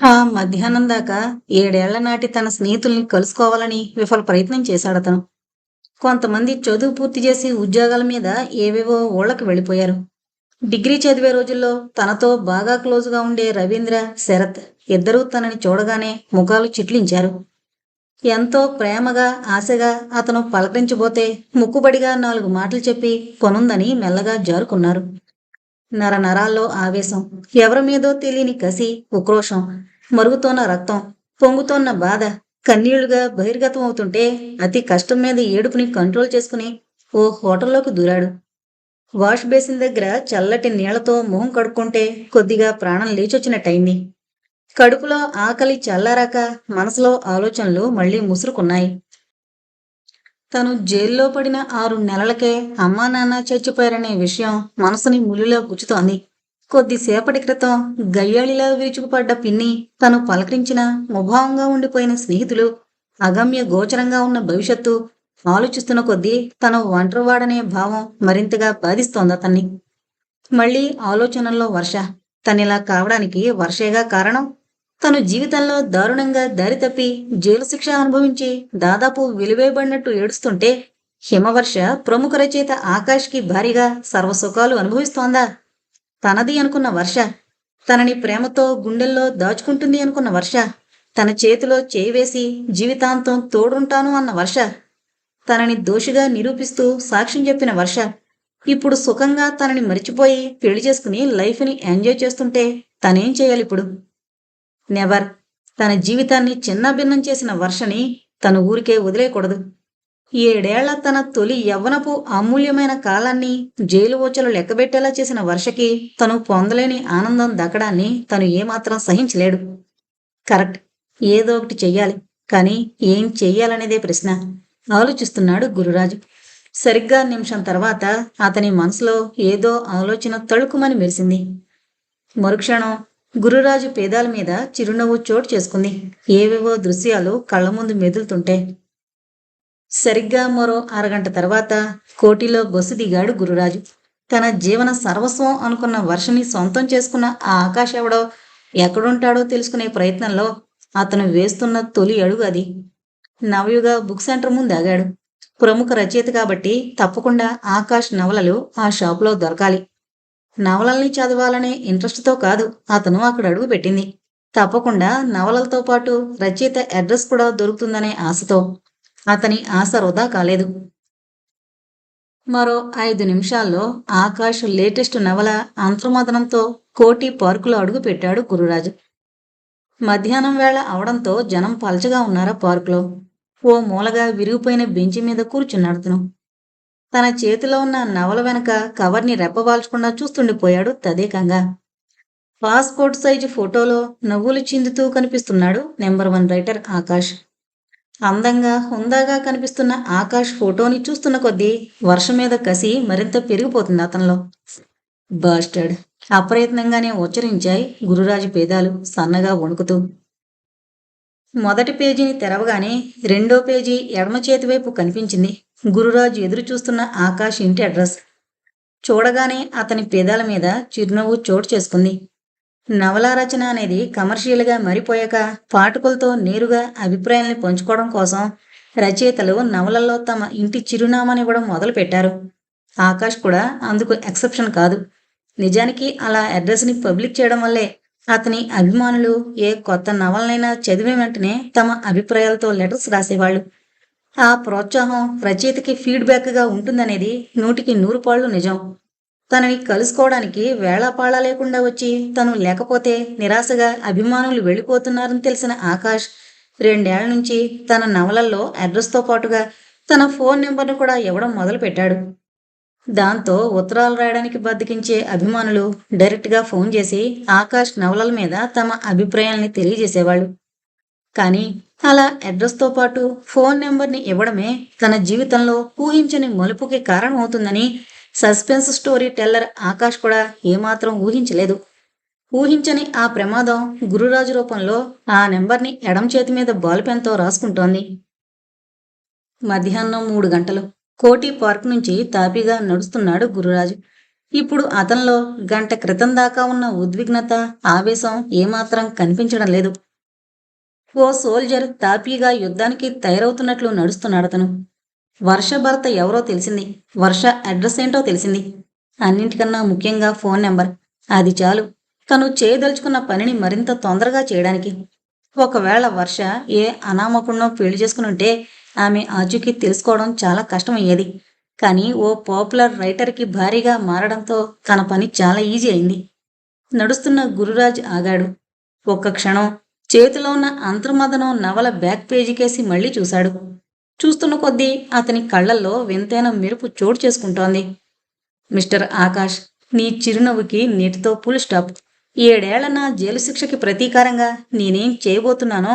ఆ మధ్యాహ్నం దాకా ఏడేళ్ళ నాటి తన స్నేహితుల్ని కలుసుకోవాలని విఫల ప్రయత్నం చేశాడతను. కొంతమంది చదువు పూర్తి చేసి ఉద్యోగాల మీద ఏవేవో ఊళ్ళకి వెళ్ళిపోయారు. డిగ్రీ చదివే రోజుల్లో తనతో బాగా క్లోజ్గా ఉండే రవీంద్ర శరత్ ఇద్దరూ తనని చూడగానే ముఖాలు చిట్లించారు. ఎంతో ప్రేమగా ఆశగా అతను పలకరించబోతే ముక్కుబడిగా నాలుగు మాటలు చెప్పి కొనుందని మెల్లగా జారుకున్నారు. నర నరాల్లో ఆవేశం ఎవరి మీదో తెలియని కసి ఉక్రోషం మరుగుతోన్న రక్తం పొంగుతోన్న బాధ కన్నీళ్ళుగా బహిర్గతం అవుతుంటే అతి కష్టం మీద ఏడుపుని కంట్రోల్ చేసుకుని ఓ హోటల్లోకి దూరాడు. వాష్ బేసిన్ దగ్గర చల్లటి నీళ్ళతో మొహం కడుక్కుంటే కొద్దిగా ప్రాణం లేచొచ్చినట్టయింది కడుపులో ఆకలి చల్లారాక మనసులో ఆలోచనలు మళ్ళీ ముసురుకున్నాయి. తను జైల్లో పడిన ఆరు నెలలకే అమ్మా నాన్న చచ్చిపోయారనే విషయం మనసుని ములిలో గుచ్చుతోంది. కొద్దిసేపటి క్రితం గయ్యాళిలా విరుచుకుపడ్డ పిన్ని తను పలకరించిన ముభావంగా ఉండిపోయిన స్నేహితులు అగమ్య గోచరంగా ఉన్న భవిష్యత్తు ఆలోచిస్తున్న కొద్దీ తను ఒంటరివాడనే భావం మరింతగా బాధిస్తోంది అతన్ని. మళ్ళీ ఆలోచనల్లో వర్ష. తనిలా కావడానికి వర్షేగా కారణం? తను జీవితంలో దారుణంగా దారి తప్పి జైలు శిక్ష అనుభవించి దాదాపు విలువేయబడినట్టు ఏడుస్తుంటే హిమవర్ష ప్రముఖ రచయిత ఆకాష్కి భారీగా సర్వసుఖాలు అనుభవిస్తోందా? తనది అనుకున్న వర్ష. తనని ప్రేమతో గుండెల్లో దాచుకుంటుంది అనుకున్న వర్ష. తన చేతిలో చేయి వేసి జీవితాంతం తోడుంటాను అన్న వర్ష. తనని దోషిగా నిరూపిస్తూ సాక్ష్యం చెప్పిన వర్ష. ఇప్పుడు సుఖంగా తనని మరిచిపోయి పెళ్ళి చేసుకుని లైఫ్ని ఎంజాయ్ చేస్తుంటే తనేం చేయాలి ఇప్పుడు? నెవర్. తన జీవితాన్ని చిన్నభిన్నం చేసిన వర్షని తన ఊరికే వదిలేయకూడదు. ఏడేళ్ళ తన తొలి యవ్వనపు అమూల్యమైన కాలాన్ని జైలు ఓచలు లెక్కబెట్టేలా చేసిన వర్షకి తను పొందలేని ఆనందం దక్కడాన్ని తను ఏమాత్రం సహించలేడు. కరెక్ట్. ఏదో ఒకటి చెయ్యాలి. కానీ ఏం చెయ్యాలనేదే ప్రశ్న. ఆలోచిస్తున్నాడు గురురాజు. సరిగ్గా నిమిషం తర్వాత అతని మనసులో ఏదో ఆలోచన తళుకుమని మెరిసింది. మరుక్షణం గురురాజు పేదాల మీద చిరునవ్వు చోటు చేసుకుంది. ఏవేవో దృశ్యాలు కళ్ళ ముందు మెదులుతుంటే సరిగ్గా మరో అరగంట తర్వాత కోటిలో బొసు దిగాడు గురురాజు. తన జీవన సర్వస్వం అనుకున్న వర్షని సొంతం చేసుకున్న ఆ ఆకాశ ఎవడో ఎక్కడుంటాడో తెలుసుకునే ప్రయత్నంలో అతను వేస్తున్న తొలి అడుగు అది. నవయుగ బుక్ సెంటర్ ముందు ఆగాడు. ప్రముఖ రచయిత కాబట్టి తప్పకుండా ఆకాష్ నవలలు ఆ షాపులో దొరకాలి. నవలల్ని చదవాలనే ఇంట్రెస్ట్తో కాదు అతను అక్కడ అడుగు పెట్టింది. తప్పకుండా నవలలతో పాటు రచయిత అడ్రస్ కూడా దొరుకుతుందనే ఆశతో అతని ఆశ వృధా కాలేదు. మరో ఐదు నిమిషాల్లో ఆకాష్ లేటెస్ట్ నవల అంతర్మదనంతో కోటి పార్కులో అడుగు పెట్టాడు గురురాజు. మధ్యాహ్నం వేళ అవడంతో జనం పలచగా ఉన్నారా పార్కులో. ఓ మూలగా విరిగిపోయిన బెంచి మీద కూర్చున్నాడు అతను తన చేతిలో ఉన్న నవల వెనక కవర్ని రెప్పవాల్చకుండా చూస్తుండిపోయాడు తదేకంగా. పాస్పోర్ట్ సైజు ఫోటోలో నవ్వులు చిందుతూ కనిపిస్తున్నాడు నెంబర్ వన్ రైటర్ ఆకాష్ అందంగా హుందాగా కనిపిస్తున్న ఆకాష్ ఫోటోని చూస్తున్న కొద్దీ వర్షం మీద కసి మరింత పెరిగిపోతుంది అతనిలో. బాస్టర్డ్. అప్రయత్నంగానే ఉచ్చరించాయి గురురాజు పేదాలు సన్నగా వణుకుతూ. మొదటి పేజీని తెరవగానే రెండో పేజీ ఎడమ చేతి వైపు కనిపించింది గురురాజు ఎదురు చూస్తున్న ఆకాష్ ఇంటి అడ్రస్. చూడగానే అతని పేదాల మీద చిరునవ్వు చోటు చేసుకుంది. నవల రచన అనేది కమర్షియల్గా మరిపోయాక పాఠకులతో నేరుగా అభిప్రాయాల్ని పంచుకోవడం కోసం రచయితలు నవలల్లో తమ ఇంటి చిరునామానివ్వడం మొదలుపెట్టారు. ఆకాష్ కూడా అందుకు ఎక్సెప్షన్ కాదు. నిజానికి అలా అడ్రస్ని పబ్లిక్ చేయడం వల్లే అతని అభిమానులు ఏ కొత్త నవలనైనా చదివిన వెంటనే తమ అభిప్రాయాలతో లెటర్స్ రాసేవాళ్ళు. ఆ ప్రోత్సాహం రచయితకి ఫీడ్బ్యాక్గా ఉంటుందనేది నూటికి నూరు పాళ్ళు నిజం. తనని కలుసుకోవడానికి వేళాపాళ లేకుండా వచ్చి తను లేకపోతే నిరాశగా అభిమానులు వెళ్ళిపోతున్నారని తెలిసిన ఆకాష్ రెండేళ్ళ నుంచి తన నవలల్లో అడ్రస్తో పాటుగా తన ఫోన్ నెంబర్ను కూడా ఇవ్వడం మొదలుపెట్టాడు. దాంతో ఉత్తరాలు రాయడానికి బతికించే అభిమానులు డైరెక్ట్గా ఫోన్ చేసి ఆకాష్ నవలల మీద తమ అభిప్రాయాల్ని తెలియజేసేవాళ్ళు. కానీ అలా అడ్రస్తో పాటు ఫోన్ నెంబర్ని ఇవ్వడమే తన జీవితంలో ఊహించని మలుపుకి కారణమవుతుందని సస్పెన్స్ స్టోరీ టెల్లర్ ఆకాష్ కూడా ఏమాత్రం ఊహించలేదు. ఊహించని ఆ ప్రమాదం గురురాజు రూపంలో ఆ నెంబర్ని ఎడం చేతి మీద బాల్ పెన్తో రాసుకుంటోంది. మధ్యాహ్నం మూడు గంటలు. కోటి పార్క్ నుంచి తాపీగా నడుస్తున్నాడు గురురాజు. ఇప్పుడు అతనిలో గంట క్రితం దాకా ఉన్న ఉద్విగ్నత ఆవేశం ఏమాత్రం కనిపించడం లేదు. ఓ సోల్జర్ తాపీగా యుద్ధానికి తయారవుతున్నట్లు నడుస్తున్నాడు అతను వర్ష భర్త ఎవరో తెలిసింది. వర్ష అడ్రస్ ఏంటో తెలిసింది. అన్నింటికన్నా ముఖ్యంగా ఫోన్ నెంబర్. అది చాలు. తను చేయదలుచుకున్న పనిని మరింత తొందరగా చేయడానికి. ఒకవేళ వర్ష ఏ అనామకుడినో పెళ్ళి చేసుకుని ఉంటే ఆమె ఆచూకీ తెలుసుకోవడం చాలా కష్టమయ్యేది. కానీ ఓ పాపులర్ రైటర్కి భారీగా మారడంతో తన పని చాలా ఈజీ అయింది. నడుస్తున్న గురురాజ్ ఆగాడు. ఒక్క క్షణం. చేతిలో ఉన్న అంతర్మదనం నవల బ్యాక్ పేజీకేసి మళ్ళీ చూశాడు. చూస్తున్న కొద్దీ అతని కళ్ళల్లో వింతైన మెరుపు చోటు చేసుకుంటోంది. మిస్టర్ ఆకాష్ నీ చిరునవ్వుకి నీటితో ఫుల్ స్టాప్. ఏడేళ్ళ నా జైలు శిక్షకి ప్రతీకారంగా నేనేం చేయబోతున్నానో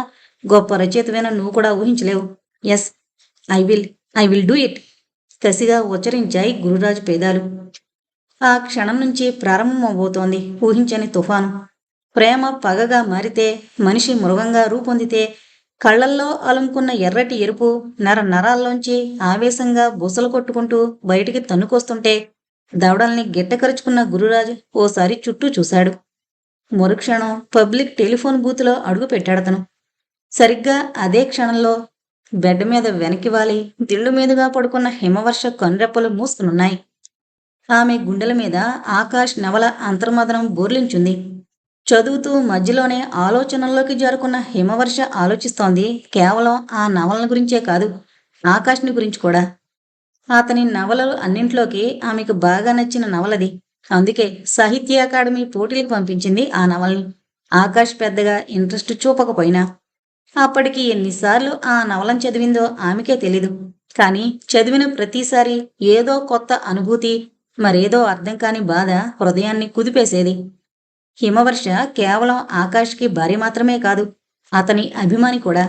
గొప్ప రచయితమైన నువ్వు కూడా ఊహించలేవు. Yes I will I will do it కసిగా ఉచ్చరించాయి గురురాజు పేదాలు. ఆ క్షణం నుంచి ప్రారంభమవబోతోంది ఊహించని తుఫాను. ప్రేమ పగగా మారితే మనిషి మృగంగా రూపొందితే కళ్ళల్లో అలుముకున్న ఎర్రటి ఎరుపు నర నరాల్లోంచి ఆవేశంగా బుసలు కొట్టుకుంటూ బయటికి తన్నుకొస్తుంటే దవడల్ని గిట్టకరుచుకున్న గురురాజు ఓసారి చుట్టూ చూశాడు. మరుక్షణం పబ్లిక్ టెలిఫోన్ బూత్లో అడుగు పెట్టాడతను. సరిగ్గా అదే క్షణంలో బెడ్ మీద వెనక్కి వాలి దిళ్ళు మీదుగా పడుకున్న హిమవర్ష కనురెప్పలు మూసుకునున్నాయి. ఆమె గుండెల మీద ఆకాష్ నవల అంతర్మదనం బోర్లించుంది. చదువుతూ మధ్యలోనే ఆలోచనల్లోకి జారుకున్న హిమవర్ష ఆలోచిస్తోంది. కేవలం ఆ నవలల గురించే కాదు ఆకాష్ని గురించి కూడా. అతని నవలలు అన్నింట్లోకి ఆమెకు బాగా నచ్చిన నవలది. అందుకే సాహిత్య అకాడమీ పోటీలకు పంపించింది ఆ నవల్ని. ఆకాష్ పెద్దగా ఇంట్రెస్ట్ చూపకపోయినా. అప్పటికి ఎన్నిసార్లు ఆ నవలను చదివిందో ఆమెకే తెలీదు. కానీ చదివిన ప్రతిసారి ఏదో కొత్త అనుభూతి మరేదో అర్థం కాని బాధ హృదయాన్ని కుదిపేసేది. హిమవర్ష కేవలం ఆకాష్కి భార్య మాత్రమే కాదు అతని అభిమాని కూడా.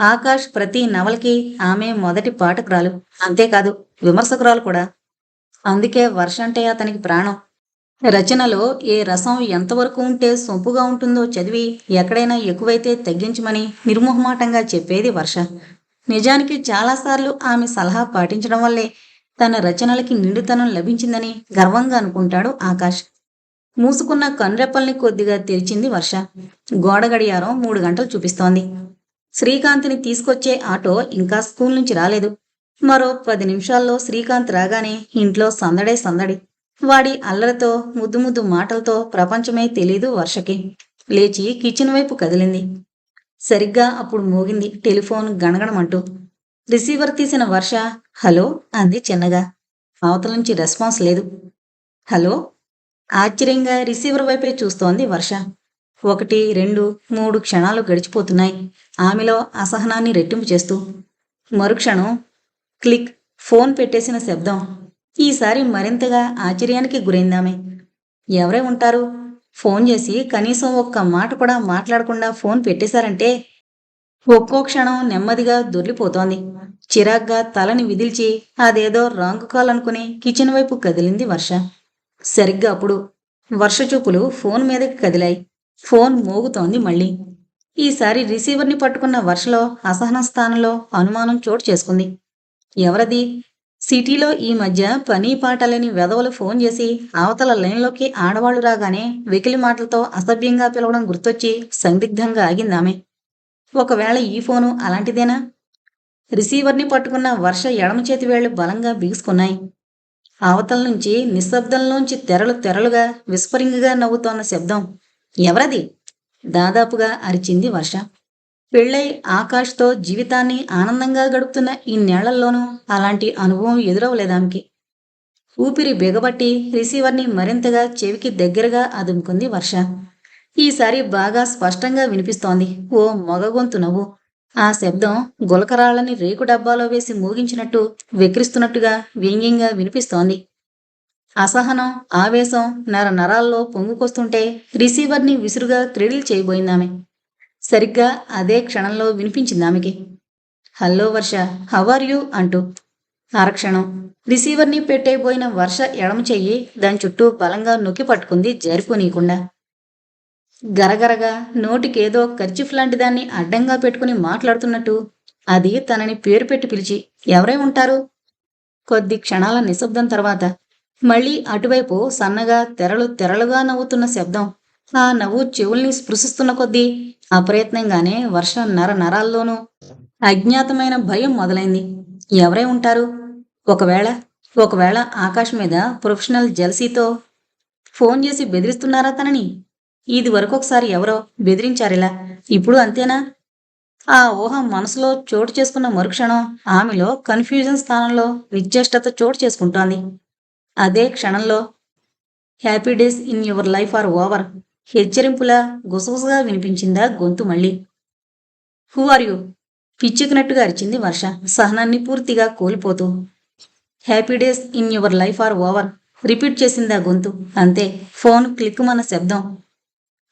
ఆకాష్ ప్రతి నవలకి ఆమె మొదటి పాఠకురాలు అంతేకాదు విమర్శకురాలు కూడా. అందుకే వర్ష అంటే అతనికి ప్రాణం. రచనలో ఏ రసం ఎంతవరకు ఉంటే సొంపుగా ఉంటుందో చదివి ఎక్కడైనా ఎక్కువైతే తగ్గించమని నిర్మోహమాటంగా చెప్పేది వర్ష. నిజానికి చాలాసార్లు ఆమె సలహా పాటించడం వల్లే తన రచనలకి నిండుతనం లభించిందని గర్వంగా అనుకుంటాడు ఆకాష్. మూసుకున్న కన్రెప్పల్ని కొద్దిగా తెరిచింది వర్ష. గోడ గడియారం మూడు గంటలు చూపిస్తోంది. శ్రీకాంత్ని తీసుకొచ్చే ఆటో ఇంకా స్కూల్ నుంచి రాలేదు. మరో పది నిమిషాల్లో శ్రీకాంత్ రాగానే ఇంట్లో సందడే సందడి. వాడి అల్లరితో ముద్దు ముద్దు మాటలతో ప్రపంచమే తెలీదు వర్షకి. లేచి కిచెన్ వైపు కదిలింది. సరిగ్గా అప్పుడు మోగింది టెలిఫోన్ గణగణమంటూ. రిసీవర్ తీసిన వర్ష హలో అంది చిన్నగా. అవతల నుంచి రెస్పాన్స్ లేదు. హలో ఆశ్చర్యంగా రిసీవర్ వైపే చూస్తోంది వర్ష. ఒకటి రెండు మూడు క్షణాలు గడిచిపోతున్నాయి. ఆమెలో అసహనాన్ని రెట్టింపు చేస్తూ. మరుక్షణం క్లిక్ ఫోన్ పెట్టేసిన శబ్దం. ఈసారి మరింతగా ఆశ్చర్యానికి గురైందామె. ఎవరే ఉంటారు? ఫోన్ చేసి కనీసం ఒక్క మాట కూడా మాట్లాడకుండా ఫోన్ పెట్టేశారంటే ఒక్కో క్షణం నెమ్మదిగా దొర్లిపోతోంది చిరాగ్గా తలని విదిల్చి అదేదో రాంగ్ కాల్ అనుకుని కిచెన్ వైపు కదిలింది వర్ష. సరిగ్గా అప్పుడు వర్ష చూపులు ఫోన్ మీదకి కదిలాయి. ఫోన్ మోగుతోంది మళ్ళీ. ఈసారి రిసీవర్ని పట్టుకున్న వర్షలో అసహన స్థానంలో అనుమానం చోటు చేసుకుంది. ఎవరది? సిటీలో ఈ మధ్య పని పాటలేని వెధవలు ఫోన్ చేసి అవతల లైన్లోకి ఆడవాళ్ళు రాగానే వెకిలి మాటలతో అసభ్యంగా పిలవడం గుర్తొచ్చి సందిగ్ధంగా ఆగిందామె ఒకవేళ ఈ ఫోను అలాంటిదేనా? రిసీవర్ని పట్టుకున్న వర్ష ఎడమ చేతి వేళ్ళు బలంగా బిగుసుకున్నాయి. అవతల నుంచి నిశ్శబ్దంలోంచి తెరలు తెరలుగా విస్పరింగ్గా నవ్వుతోన్న శబ్దం. ఎవరది? దాదాపుగా అరిచింది వర్ష. పెళ్ళై ఆకాష్తో జీవితాన్ని ఆనందంగా గడుపుతున్న ఈ నెళ్ళల్లోనూ అలాంటి అనుభవం ఎదురవలేదానికి ఊపిరి బిగబట్టి రిసీవర్ని మరింతగా చెవికి దగ్గరగా అదుముకుంది వర్ష. ఈసారి బాగా స్పష్టంగా వినిపిస్తోంది. ఓ మొగ గొంతు నవ్వు. ఆ శబ్దం గులకరాళ్ళని రేకు డబ్బాలో వేసి మూగించినట్టు వెక్రిస్తున్నట్టుగా వ్యంగ్యంగా వినిపిస్తోంది. అసహనం ఆవేశం నర నరాల్లో పొంగుకొస్తుంటే రిసీవర్ని విసురుగా క్రెడిల్ చేయబోయిందామె. సరిగ్గా అదే క్షణంలో వినిపించింది ఆమెకి హలో వర్ష హవర్ యూ? అంటూ. అరక్షణం. రిసీవర్ని పెట్టేయబోయిన వర్ష ఎడమ చెయ్యి దాని చుట్టూ బలంగా నొక్కి పట్టుకుంది జరిపోనీయకుండా. గరగరగా నోటికేదో ఖర్చిఫ్ లాంటి దాన్ని అడ్డంగా పెట్టుకుని మాట్లాడుతున్నట్టు అది తనని పేరు పెట్టి పిలిచి ఎవరై ఉంటారు? కొద్ది క్షణాల నిశ్శబ్దం తర్వాత మళ్ళీ అటువైపు సన్నగా తెరలు తెరలుగా నవ్వుతున్న శబ్దం ఆ నవ్వు చెవుల్ని స్పృశిస్తున్న కొద్దీ అప్రయత్నంగానే వర్ష నర నరాల్లోనూ అజ్ఞాతమైన భయం మొదలైంది. ఎవరై ఉంటారు? ఒకవేళ ఒకవేళ ఆకాశ్ మీద ప్రొఫెషనల్ జెల్సీతో ఫోన్ చేసి బెదిరిస్తున్నారా తనని? ఇది వరకు ఒకసారి ఎవరో బెదిరించారిలా. ఇప్పుడు అంతేనా? ఆ ఊహ మనసులో చోటు చేసుకున్న మరుక్షణం ఆమెలో కన్ఫ్యూజన్ స్థానంలో నిశ్చేష్టత చోటు చేసుకుంటోంది. అదే క్షణంలో happy days in your life are over హెచ్చరింపులా గుసగుసగా వినిపించిందా గొంతు మళ్ళీ. Who are you? పిచ్చెక్కినట్టుగా అరిచింది వర్ష సహనాన్ని పూర్తిగా కోల్పోతూ. Happy days in your life are over repeat చేసిందా గొంతు. అంతే ఫోన్ క్లిక్ మన శబ్దం.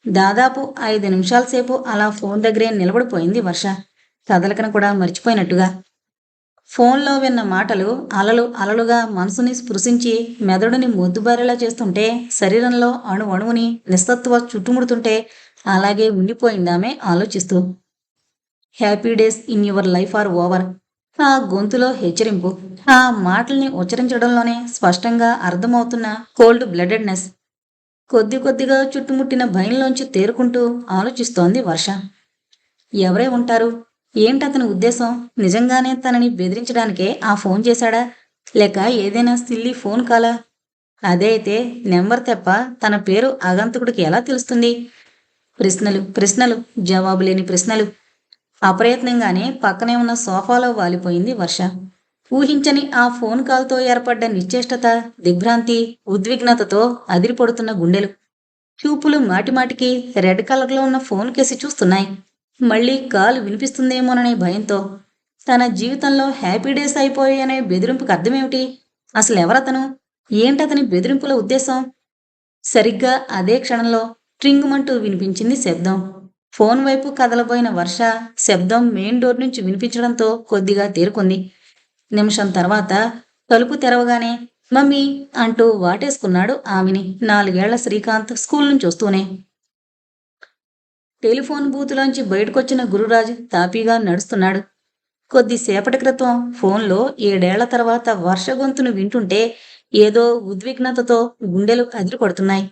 దాదాపు ఐదు నిమిషాల సేపు అలా ఫోన్ దగ్గరే నిలబడిపోయింది వర్ష. కదలకను కూడా మర్చిపోయినట్టుగా. ఫోన్లో విన్న మాటలు అలలు అలలుగా మనసుని స్పృశించి మెదడుని మొద్దుబారేలా చేస్తుంటే శరీరంలో అణు అణువుని నిస్తత్వ చుట్టుముడుతుంటే అలాగే ఉండిపోయిందామే ఆలోచిస్తూ. Happy days in your life are over. ఆ గొంతులో హెచ్చరింపు. ఆ మాటల్ని ఉచ్చరించడంలోనే స్పష్టంగా అర్థమవుతున్న కోల్డ్ బ్లడెడ్నెస్. కొద్ది కొద్దిగా చుట్టుముట్టిన భయంలోంచి తేరుకుంటూ ఆలోచిస్తోంది వర్ష. ఎవరే ఉంటారు? ఏంటతని ఉద్దేశం? నిజంగానే తనని బెదిరించడానికే ఆ ఫోన్ చేశాడా? లేక ఏదైనా సిల్లి ఫోన్ కాలా? అదే అయితే నెంబర్ తెప్ప తన పేరు ఆగంతకుడికి ఎలా తెలుస్తుంది? ప్రశ్నలు ప్రశ్నలు జవాబు లేని ప్రశ్నలు. అప్రయత్నంగానే పక్కనే ఉన్న సోఫాలో వాలిపోయింది వర్ష. ఊహించని ఆ ఫోన్ కాల్తో ఏర్పడ్డ నిశ్చేష్టత దిగ్భ్రాంతి ఉద్విగ్నతతో అదిరిపడుతున్న గుండెలు. చూపులు మాటిమాటికి రెడ్ కలర్లో ఉన్న ఫోన్ కేసి చూస్తున్నాయి. మళ్ళీ కాల్ వినిపిస్తుందేమోననే భయంతో. తన జీవితంలో హ్యాపీ డేస్ అయిపోయాయనే బెదిరింపుకి అర్థమేమిటి? అసలు ఎవరతను ఏంటతని బెదిరింపుల ఉద్దేశం? సరిగ్గా అదే క్షణంలో ట్రింగుమంటూ వినిపించింది శబ్దం. ఫోన్ వైపు కదలబోయిన వర్ష శబ్దం మెయిన్ డోర్ నుంచి వినిపించడంతో కొద్దిగా తేరుకుంది. నిమిషం తర్వాత తలుపు తెరవగానే మమ్మీ అంటూ వాటేసుకున్నాడు ఆమెని నాలుగేళ్ళ శ్రీకాంత్ స్కూల్ నుంచి వస్తూనే. టెలిఫోన్ బూతులోంచి బయటకొచ్చిన గురురాజు తాపీగా నడుస్తున్నాడు. కొద్దిసేపటి క్రితం ఫోన్లో ఏడేళ్ళ తర్వాత వర్ష గొంతును వింటుంటే ఏదో ఉద్విగ్నతతో గుండెలు అదిరిపడుతున్నాయి.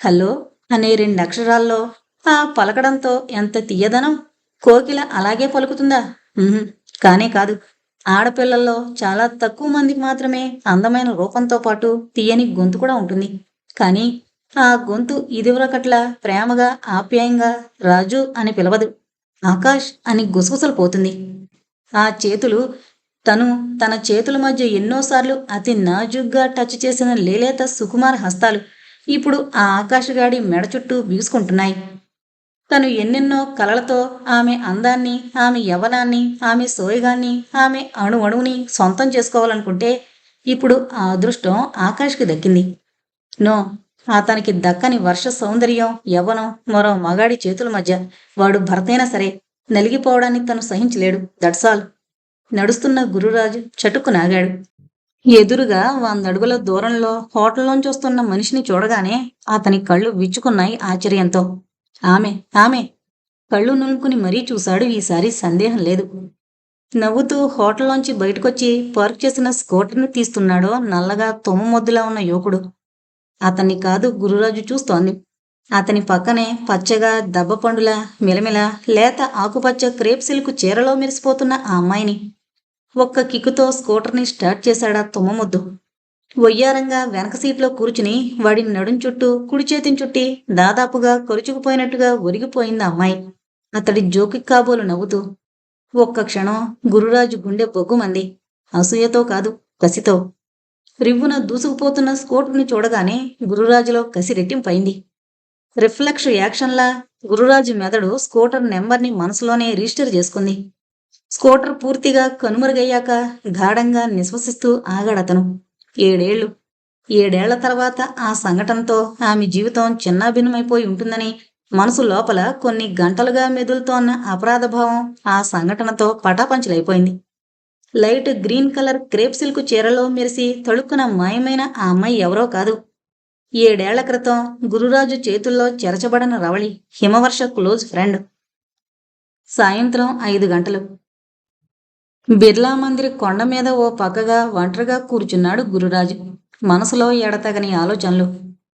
హలో అనే రెండు అక్షరాల్లో ఆ పలకడంతో ఎంత తీయదనం? కోకిల అలాగే పలుకుతుందా? కానే కాదు. ఆడపిల్లల్లో చాలా తక్కువ మందికి మాత్రమే అందమైన రూపంతో పాటు తీయని గొంతు కూడా ఉంటుంది. కానీ ఆ గొంతు ఇదివరకట్లా ప్రేమగా ఆప్యాయంగా రాజు అని పిలవదు ఆకాష్ అని గుసగుసలు పోతుంది. ఆ చేతులు తను తన చేతుల మధ్య ఎన్నోసార్లు అతి నాజుగ్గా టచ్ చేసిన లేలేత సుకుమార హస్తాలు ఇప్పుడు ఆ ఆకాశగాడి మెడ చుట్టూ బీసుకుంటున్నాయి తను ఎన్నెన్నో కలలతో ఆమె అందాన్ని ఆమె యవనాన్ని ఆమె సోయగాన్ని ఆమె అణువణువుని సొంతం చేసుకోవాలనుకుంటే ఇప్పుడు ఆ అదృష్టం ఆకాష్కి దక్కింది. నో అతనికి దక్కని వర్ష సౌందర్యం యవ్వనం మరో మగాడి చేతుల మధ్య వాడు భర్తైనా సరే నలిగిపోవడాన్ని తను సహించలేడు. దట్సాల్ నడుస్తున్న గురురాజు చటుకు నాగాడు. ఎదురుగా వందడుగుల దూరంలో హోటల్లోంచి వస్తున్న మనిషిని చూడగానే అతని కళ్ళు విచ్చుకున్నాయి ఆశ్చర్యంతో. ఆమె ఆమె. కళ్ళు నులుపుకుని మరీ చూశాడు ఈసారి సందేహం లేదు. నవ్వుతూ హోటల్లోంచి బయటకొచ్చి పార్క్ చేసిన స్కూటర్ని తీస్తున్నాడో నల్లగా తుమ్మ మొద్దులా ఉన్న యువకుడు. అతన్ని కాదు గురురాజు చూస్తోంది. అతని పక్కనే పచ్చగా దబ్బపండుల మిలమిల లేత ఆకుపచ్చ క్రేప్ సిల్క్ చీరలో మెరిసిపోతున్న ఆ అమ్మాయిని. ఒక్క కిక్కుతో స్కూటర్ని స్టార్ట్ చేశాడా తుమ్మముద్దు వయ్యారంగా వెనక సీట్లో కూర్చుని వాడి నడుం చుట్టూ కుడి చేతిని చుట్టి దాదాపుగా కొరుచుకుపోయినట్టుగా ఒరిగిపోయింది ఆ అమ్మాయి. అతడి జోకి కాబోలు నవ్వుతూ ఒక్క క్షణం గురురాజు గుండె బొగ్గుమంది. అసూయతో కాదు కసితో. రివ్వున దూసుకుపోతున్న స్కూటర్ని చూడగానే గురురాజులో కసి రెట్టింపైంది రిఫ్లెక్స్ యాక్షన్లా గురురాజు మెదడు స్కూటర్ నెంబర్ని మనసులోనే రిజిస్టర్ చేసుకుంది. స్కూటర్ పూర్తిగా కనుమరుగయ్యాక గాఢంగా నిశ్వసిస్తూ ఆగాడతను. ఏడేళ్ళు ఏడేళ్ళ తర్వాత ఆ సంఘటనతో ఆమె జీవితం చిన్నాభిన్నమైపోయి ఉంటుందని మనసు లోపల కొన్ని గంటలుగా మెదులుతోన్న అపరాధభావం ఆ సంఘటనతో పటాపంచలైపోయింది. Light green colour crepe silk చీరలో మెరిసి తళుక్కున మాయమైన ఆ అమ్మాయి ఎవరో కాదు. ఏడేళ్ళ క్రితం గురురాజు చేతుల్లో చెరచబడిన రవళి హిమవర్ష క్లోజ్ ఫ్రెండ్. సాయంత్రం ఐదు గంటలు. బిర్లా మందిర్ కొండ మీద ఓ పక్కగా ఒంటరిగా కూర్చున్నాడు గురురాజు. మనసులో ఎడతగని ఆలోచనలు.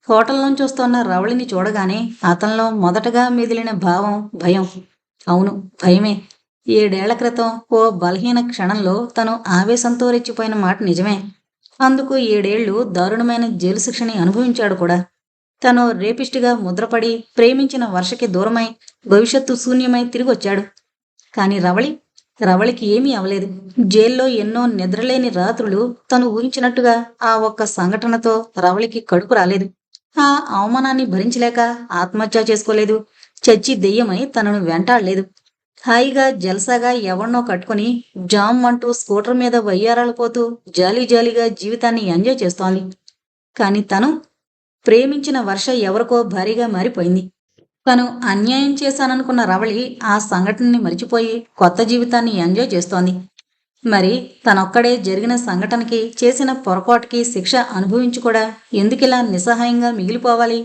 హోటల్ నుంచి వస్తున్న రవళిని చూడగానే అతనిలో మొదటగా మెదిలిన భావం భయం. అవును భయమే. ఏడేళ్ళ క్రితం ఓ బలహీన క్షణంలో తను ఆవేశంతో రెచ్చిపోయిన మాట నిజమే. అందుకు ఏడేళ్ళు దారుణమైన జైలు శిక్షని అనుభవించాడు కూడా. తను రేపిస్టుగా ముద్రపడి ప్రేమించిన వర్షకి దూరమై భవిష్యత్తు శూన్యమై తిరిగి వచ్చాడు కాని రవళి రవళికి ఏమీ అవలేదు. జైల్లో ఎన్నో నిద్రలేని రాత్రులు తను ఊహించినట్టుగా ఆ ఒక్క సంఘటనతో రవళికి కడుపు రాలేదు. ఆ అవమానాన్ని భరించలేక ఆత్మహత్య చేసుకోలేదు. చచ్చి దెయ్యమై తనను వెంటాడలేదు. హాయిగా జల్సాగా ఎవన్నో కట్టుకుని జామ్ అంటూ స్కూటర్ మీద వయ్యారాలు పోతూ జాలీ జాలీగా జీవితాన్ని ఎంజాయ్ చేస్తోంది. కాని తను ప్రేమించిన వర్ష ఎవరికో భారీగా మారిపోయింది. తను అన్యాయం చేశాననుకున్న రవళి ఆ సంఘటనని మరిచిపోయి కొత్త జీవితాన్ని ఎంజాయ్ చేస్తోంది. మరి తనొక్కడే జరిగిన సంఘటనకి చేసిన పొరపాటుకి శిక్ష అనుభవించి కూడా ఎందుకిలా నిస్సహాయంగా మిగిలిపోవాలి?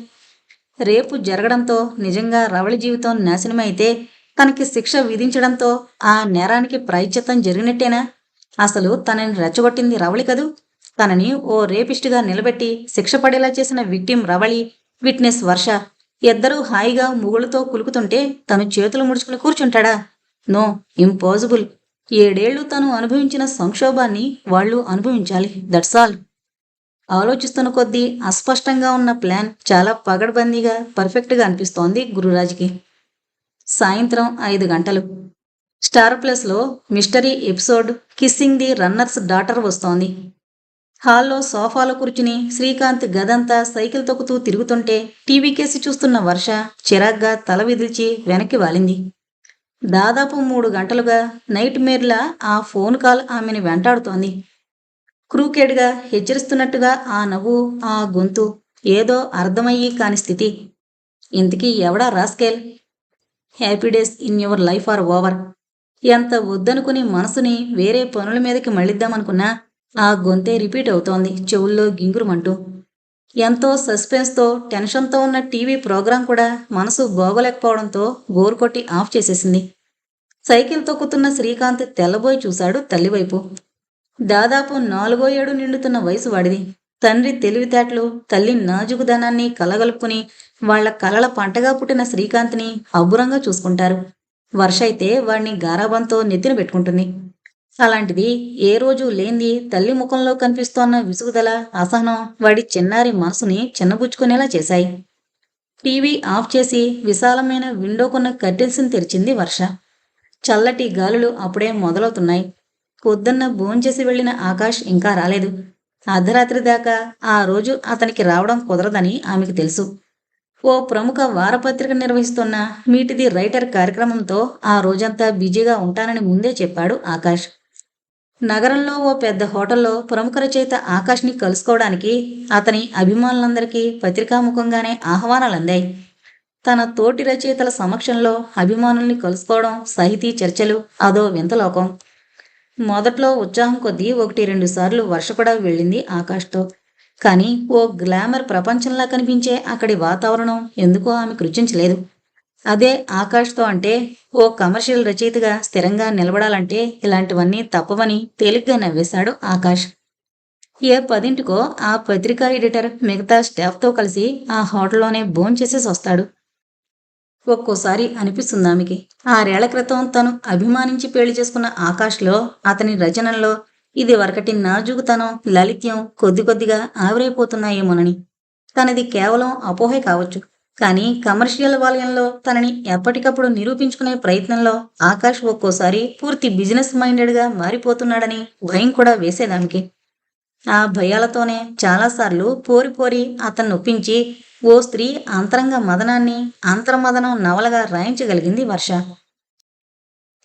రేపు జరగడంతో నిజంగా రవళి జీవితం నాశనమైతే తనకి శిక్ష విధించడంతో ఆ నేరానికి ప్రాయశ్చిత్తం జరిగినట్టేనా? అసలు తనని రెచ్చగొట్టింది రవళి కదూ? తనని ఓ రేపిస్టుగా నిలబెట్టి శిక్ష పడేలా చేసిన విక్టిం రవళి విట్నెస్ వర్ష ఇద్దరూ హాయిగా ముగుళ్ళతో కులుకుతుంటే తను చేతులు ముడుచుకుని కూర్చుంటాడా? No impossible. ఏడేళ్ళు తను అనుభవించిన సంక్షోభాన్ని వాళ్ళు అనుభవించాలి దట్స్ ఆల్ ఆలోచిస్తున్న కొద్దీ అస్పష్టంగా ఉన్న ప్లాన్ చాలా పగడ్బందీగా పర్ఫెక్ట్గా అనిపిస్తోంది గురురాజ్కి. సాయంత్రం ఐదు గంటలు. స్టార్ ప్లస్లో mystery episode kissing the runner's daughter వస్తోంది. హాల్లో సోఫాలో కూర్చుని శ్రీకాంత్ గదంతా సైకిల్ తొక్కుతూ తిరుగుతుంటే టీవీ కేసి చూస్తున్న వర్ష చిరాగ్గా తల విదిల్చి వెనక్కి వాలింది. దాదాపు మూడు గంటలుగా నైట్ మేర్లా ఆ ఫోన్ కాల్ ఆమెను వెంటాడుతోంది. క్రూకేడ్గా హెచ్చరిస్తున్నట్టుగా ఆ నవ్వు ఆ గొంతు ఏదో అర్థమయ్యి కాని స్థితి. ఇంతకీ ఎవడా rascal? Happy days in your life are over. ఎంత వద్దనుకుని మనసుని వేరే పనుల మీదకి మళ్ళిద్దామనుకున్నా ఆ గొంతే రిపీట్ అవుతోంది చెవుల్లో గింగురమంటూ. ఎంతో సస్పెన్స్తో టెన్షన్తో ఉన్న టీవీ ప్రోగ్రాం కూడా మనసు బాగోలేకపోవడంతో గోరు కొట్టి ఆఫ్ చేసేసింది. సైకిల్ తొక్కుతున్న శ్రీకాంత్ తెల్లబోయి చూశాడు తల్లివైపు. దాదాపు నాలుగో ఏడు నిండుతున్న వయసు వాడిది. తండ్రి తెలివితేటలు తల్లి నాజుకుదనాన్ని కలగలుపుకుని వాళ్ళ కలల పంటగా పుట్టిన శ్రీకాంత్ని అబ్బురంగా చూసుకుంటారు. వర్ష అయితే వాడిని గారాబంతో నెత్తిన పెట్టుకుంటుంది. అలాంటిది ఏ రోజు లేంది తల్లి ముఖంలో కనిపిస్తోన్న విసుగుదల అసహనం వాడి చిన్నారి మనసుని చిన్నబుచ్చుకునేలా చేశాయి. టీవీ ఆఫ్ చేసి విశాలమైన విండోకున్న కర్టెన్స్ని తెరిచింది వర్ష. చల్లటి గాలులు అప్పుడే మొదలవుతున్నాయి. పొద్దున్న భోంచేసి వెళ్ళిన ఆకాష్ ఇంకా రాలేదు. అర్ధరాత్రి దాకా ఆ రోజు అతనికి రావడం కుదరదని ఆమెకు తెలుసు. ఓ ప్రముఖ వారపత్రిక నిర్వహిస్తున్న మీటిది రైటర్ కార్యక్రమంతో ఆ రోజంతా బిజీగా ఉంటానని ముందే చెప్పాడు ఆకాష్. నగరంలో ఓ పెద్ద హోటల్లో ప్రముఖ రచయిత ఆకాష్ని కలుసుకోవడానికి అతని అభిమానులందరికీ పత్రికాముఖంగానే ఆహ్వానాలు అందాయి తన తోటి రచయితల సమక్షంలో అభిమానుల్ని కలుసుకోవడం సాహితీ చర్చలు అదో వింతలోకం మొదట్లో ఉత్సాహం కొద్దీ ఒకటి రెండు సార్లు వర్షపడ వెళ్ళింది ఆకాష్తో. కానీ ఓ గ్లామర్ ప్రపంచంలా కనిపించే అక్కడి వాతావరణం ఎందుకో ఆమె రుచించలేదు అదే ఆకాష్తో అంటే ఓ కమర్షియల్ రచయితగా స్థిరంగా నిలబడాలంటే ఇలాంటివన్నీ తప్పవని తేలిగ్గా నవ్వేశాడు ఆకాష్. ఏ పదింటికో ఆ పత్రికా ఎడిటర్ మిగతా స్టాఫ్తో కలిసి ఆ హోటల్లోనే భోంచేసేసి వస్తాడు. ఒక్కోసారి అనిపిస్తుంది ఆమెకి. ఆరేళ్ళ క్రితం తను అభిమానించి పెళ్ళి చేసుకున్న ఆకాష్లో అతని రచనల్లో ఇది వరకటి నాజుగుతనం లలిత్యం కొద్ది కొద్దిగా ఆవిరైపోతున్నాయేమోనని. తనది కేవలం అపోహే కావచ్చు. కానీ కమర్షియల్ వాలయంలో తనని ఎప్పటికప్పుడు నిరూపించుకునే ప్రయత్నంలో ఆకాష్ ఒక్కోసారి పూర్తి బిజినెస్ మైండెడ్గా మారిపోతున్నాడని భయం కూడా వేసేదానికి. ఆ భయాలతోనే చాలాసార్లు పోరి పోరి అతన్ని ఒప్పించి ఓ స్త్రీ అంతరంగ మదనాన్ని అంతర్మదనం నవలగా రాయించగలిగింది వర్ష.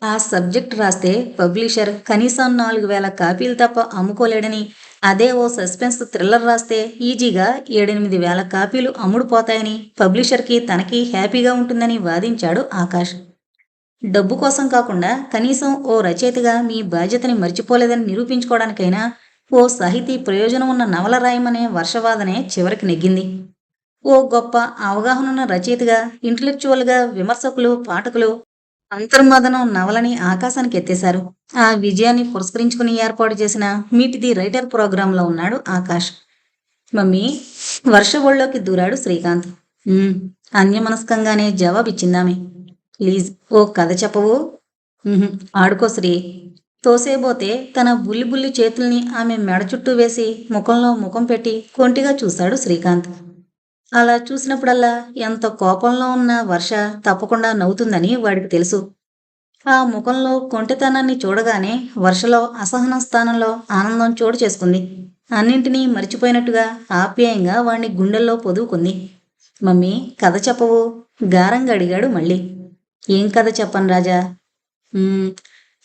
ఆ సబ్జెక్ట్ రాస్తే పబ్లిషర్ కనీసం నాలుగు వేల కాపీలు తప్ప అమ్ముకోలేడని అదే ఓ సస్పెన్స్ థ్రిల్లర్ రాస్తే ఈజీగా ఏడెనిమిది వేల కాపీలు అమ్ముడుపోతాయని పబ్లిషర్కి తనకి హ్యాపీగా ఉంటుందని వాదించాడు ఆకాష్. డబ్బు కోసం కాకుండా కనీసం ఓ రచయితగా మీ బాధ్యతని మర్చిపోలేదని నిరూపించుకోవడానికైనా ఓ సాహితీ ప్రయోజనం ఉన్న నవల రాయమనే వర్షవాదనే చివరికి నెగ్గింది. ఓ గొప్ప అవగాహన ఉన్న రచయితగా ఇంటలెక్చువల్గా విమర్శకులు పాఠకులు అంతర్మదనం నవలని ఆకాశానికి ఎత్తేశారు. ఆ విజయాన్ని పురస్కరించుకుని ఏర్పాటు చేసిన మీట్ ది రైటర్ ప్రోగ్రాంలో ఉన్నాడు ఆకాష్. మమ్మీ వర్ష ఒళ్ళోకి దూరాడు శ్రీకాంత్. అన్యమనస్కంగానే జవాబిచ్చిందామె. ప్లీజ్ ఓ కథ చెప్పవు? ఆడుకో శ్రీ. తోసేబోతే తన బుల్లి బుల్లి చేతుల్ని ఆమె మెడ చుట్టూ వేసి ముఖంలో ముఖం పెట్టి కొంటిగా చూశాడు శ్రీకాంత్. అలా చూసినప్పుడల్లా ఎంత కోపంలో ఉన్న వర్ష తప్పకుండా నవ్వుతుందని వాడికి తెలుసు. ఆ ముఖంలో కొంటెతనాన్ని చూడగానే వర్షలో అసహనం స్థానంలో ఆనందం చోటు చేసుకుంది. అన్నింటినీ మర్చిపోయినట్టుగా ఆప్యాయంగా వాణ్ణి గుండెల్లో పొదువుకుంది. మమ్మీ కథ చెప్పవు గారంగా అడిగాడు మళ్ళీ. ఏం కథ చెప్పను రాజా?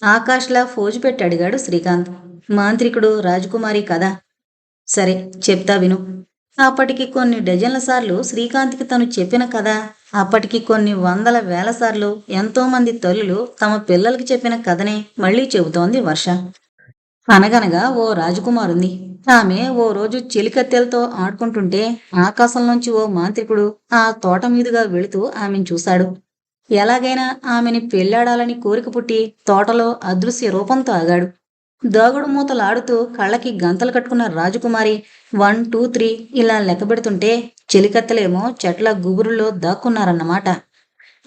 ఆకాష్లా ఫోజు పెట్టి అడిగాడు శ్రీకాంత్. మాంత్రికుడు రాజకుమారి కథ. సరే చెప్తా విను. అప్పటికి కొన్ని డజన్ల సార్లు శ్రీకాంత్కి తను చెప్పిన కథ అప్పటికి కొన్ని వందల వేల సార్లు ఎంతో మంది తల్లులు తమ పిల్లలకి చెప్పిన కథనే మళ్ళీ చెబుతోంది వర్ష. అనగనగా ఓ రాజకుమారుంది. ఆమె ఓ రోజు చెలికత్తెలతో ఆడుకుంటుంటే ఆకాశంలోంచి ఓ మాంత్రికుడు ఆ తోట మీదుగా వెళుతూ ఆమెను చూశాడు. ఎలాగైనా ఆమెని పెళ్ళాడాలని కోరిక పుట్టి తోటలో అదృశ్య రూపంతో ఆగాడు. దాగుడు మూతలాడుతూ కళ్ళకి గంతలు కట్టుకున్న రాజకుమారి వన్ టూ త్రీ ఇలా లెక్క పెడుతుంటే చెలికత్తలేమో చెట్ల గుబురులో దాక్కున్నారన్నమాట.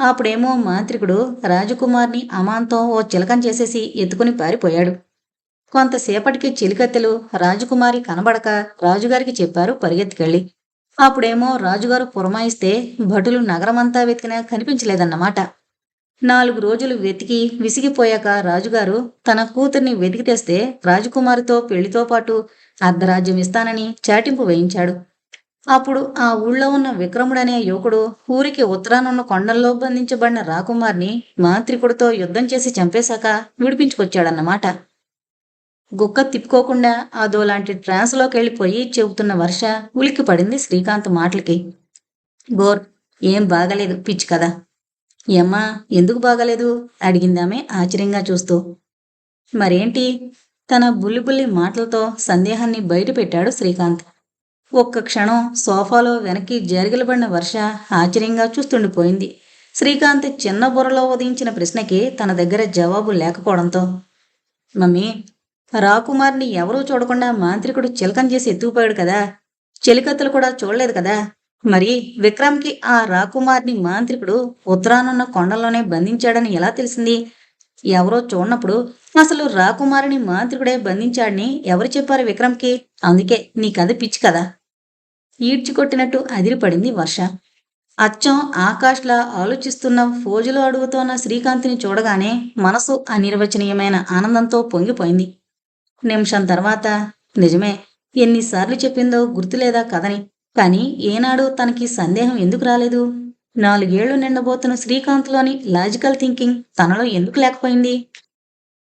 అప్పుడేమో మాంత్రికుడు రాజకుమార్ని అమాంతం ఓ చిలకం చేసేసి ఎత్తుకుని పారిపోయాడు. కొంతసేపటికి చిలికత్తెలు రాజకుమారి కనబడక రాజుగారికి చెప్పారు పరిగెత్తుకెళ్ళి. అప్పుడేమో రాజుగారు పురమాయిస్తే భటులు నగరమంతా వెతికినా కనిపించలేదన్నమాట. నాలుగు రోజులు వెతికి విసిగిపోయాక రాజుగారు తన కూతుర్ని వెతికి తెస్తే రాజకుమారితో పెళ్ళితో పాటు అర్ధరాజ్యం ఇస్తానని చాటింపు వేయించాడు. అప్పుడు ఆ ఊళ్ళో ఉన్న విక్రముడనే యువకుడు ఊరికి ఉత్తరానున్న కొండల్లో బంధించబడిన రాకుమార్ని మాంత్రికుడితో యుద్ధం చేసి చంపేశాక విడిపించుకొచ్చాడన్నమాట. గుక్క తిప్పుకోకుండా అదోలాంటి ట్రాన్స్లోకి వెళ్ళిపోయి చెబుతున్న వర్ష ఉలిక్కి పడింది శ్రీకాంత్ మాటలకి. గోర్ ఏం బాగలేదు పిచ్చి కదా. ఏమ్మా ఎందుకు బాగలేదు? అడిగిందామె ఆశ్చర్యంగా చూస్తూ. మరేంటి? తన బుల్లి బుల్లి మాటలతో సందేహాన్ని బయటపెట్టాడు శ్రీకాంత్. ఒక్క క్షణం సోఫాలో వెనక్కి జరిగిలబడిన వర్ష ఆశ్చర్యంగా చూస్తుండిపోయింది. శ్రీకాంత్ చిన్న బుర్రలో ఉదయించిన ప్రశ్నకి తన దగ్గర జవాబు లేకపోవడంతో మమ్మీ రాకుమార్ని ఎవరూ చూడకుండా మాంత్రికుడు చిలకం చేసి ఎత్తుకుపోయాడు కదా? చెలికత్తలు కూడా చూడలేదు కదా? మరి విక్రమ్కి ఆ రాకుమార్ని మాంత్రికుడు ఉత్తరానున్న కొండలోనే బంధించాడని ఎలా తెలిసింది? ఎవరో చూడనప్పుడు అసలు రాకుమారిని మాంత్రికుడే బంధించాడని ఎవరు చెప్పారు విక్రమ్కి? అందుకే నీ కథ పిచ్చి కదా. ఈడ్చికొట్టినట్టు అదిరిపడింది వర్ష. అచ్చం ఆకాష్లా ఆలోచిస్తున్న ఫోజులో అడుగుతోన్న శ్రీకాంత్ని చూడగానే మనసు అనిర్వచనీయమైన ఆనందంతో పొంగిపోయింది. నిమిషం తర్వాత నిజమే ఎన్నిసార్లు చెప్పిందో గుర్తులేదా కథని? కానీ ఏనాడు తనకి సందేహం ఎందుకు రాలేదు? నాలుగేళ్ళు నిండబోతున్న శ్రీకాంత్లోని లాజికల్ థింకింగ్ తనలో ఎందుకు లేకపోయింది?